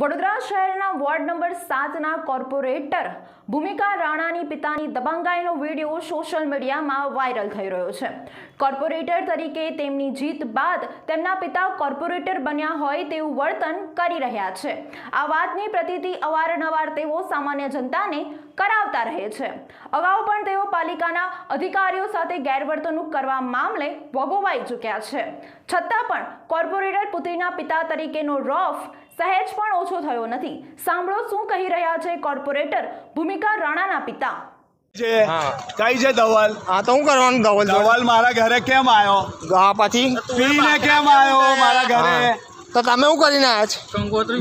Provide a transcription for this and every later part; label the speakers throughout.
Speaker 1: વડોદરા શહેરના ward number સાતના corporator ભૂમિકા રાણાની પિતાની દબંગાઈનો વીડિયો સોશિયલ મીડિયામાં વાયરલ થઈ રહ્યો છે. કોર્પોરેટર તરીકે તેમની જીત બાદ તેમના પિતા કોર્પોરેટર બન્યા હોય તેવું વર્તન કરી રહ્યા છે. આ વાતની પ્રતિતિ અવારનવાર તેઓ સામાન્ય જનતાને કરાવતા રહે છે. અગાઉ પણ તેઓ પાલિકાના અધિકારીઓ સાથે ગેરવર્તણૂક કરવા મામલે વગોવાઈ ચૂક્યા છે. છતાં પણ કોર્પોરેટર પુત્રીના પિતા તરીકેનો રોફ સહેજ પણ ઓછો થયો નથી. સાંભળો શું કહી રહ્યા છે કોર્પોરેટર ભૂમિકા રાણાના પિતા.
Speaker 2: છે કઈ છે ધવલ?
Speaker 3: હા તો હું કરવાનું ધવલ
Speaker 2: ધવલ મારા ઘરે કેમ આવ્યો
Speaker 3: હા પછી?
Speaker 2: પીને કેમ આવ્યો મારા ઘરે?
Speaker 3: તો તમે હું કરીને આવ્યા છો?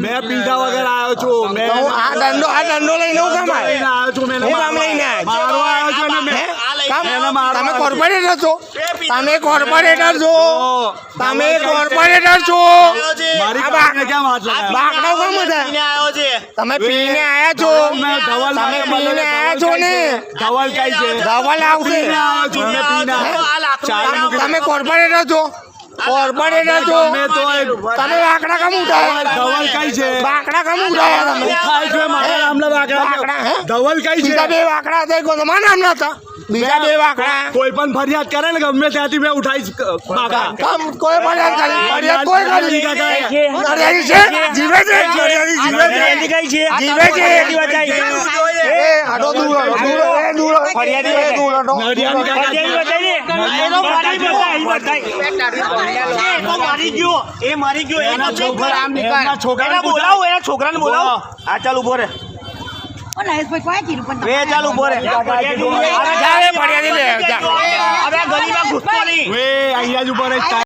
Speaker 2: મેં પીધા વગર આવ્યો છું. મેં
Speaker 3: આ દંડો આ દંડો લઈને હું કામ આવ્યો
Speaker 2: છું. મેં
Speaker 3: હું કામ લઈને આવ્યો
Speaker 2: મારવા આવ્યો છું ને
Speaker 3: હે?
Speaker 2: મેં
Speaker 3: કામ?
Speaker 2: એને મારવા
Speaker 3: તમે કોર્પોરેટર છો? તમે કોર્પોરેટર છો? તમે કોર્પોરેટર છો? બાકડા તમે પીને આયા છો? તમે પીને આયા છો ને?
Speaker 2: ધવલ કઈ છે.
Speaker 3: ધવલ આવશે. તમે કોર્પોરેટર છો? કોર્પોરેટર છો
Speaker 2: મેં તો
Speaker 3: તમે બાકડા કમ ઉઠાયા
Speaker 2: ધવલ કઈ છે
Speaker 3: બાકડા કમ ઉઠાયા તમે
Speaker 2: ઉઠાય છે મારા નામના
Speaker 3: હે?
Speaker 2: ધવલ કઈ
Speaker 3: બીજા
Speaker 2: છે
Speaker 3: બે વાકડા હતા કોઈ તમારા નામના હતા બીજા બે વાકડા
Speaker 2: કોઈ પણ ફરિયાદ કરે ને ગમે ત્યાંથી મેં ઉઠાઈશ બાકા
Speaker 3: કામ કોઈ ફરિયાદ કરી ફરિયાદ કોઈ કરી નડિયાદી છે જીવે છે નડિયાદી જીવે છે જીવે છે એ આટો દૂર દૂર એ દૂર.
Speaker 2: કાકા એના છોકરા એમના છોકરાને
Speaker 4: બોલાવો એના છોકરાને બોલાવો આ ચાલ ઊભો રે ચાલ ઊભો રે ઘૂસતો નહીં
Speaker 2: અહીંયા જ ઉપર એક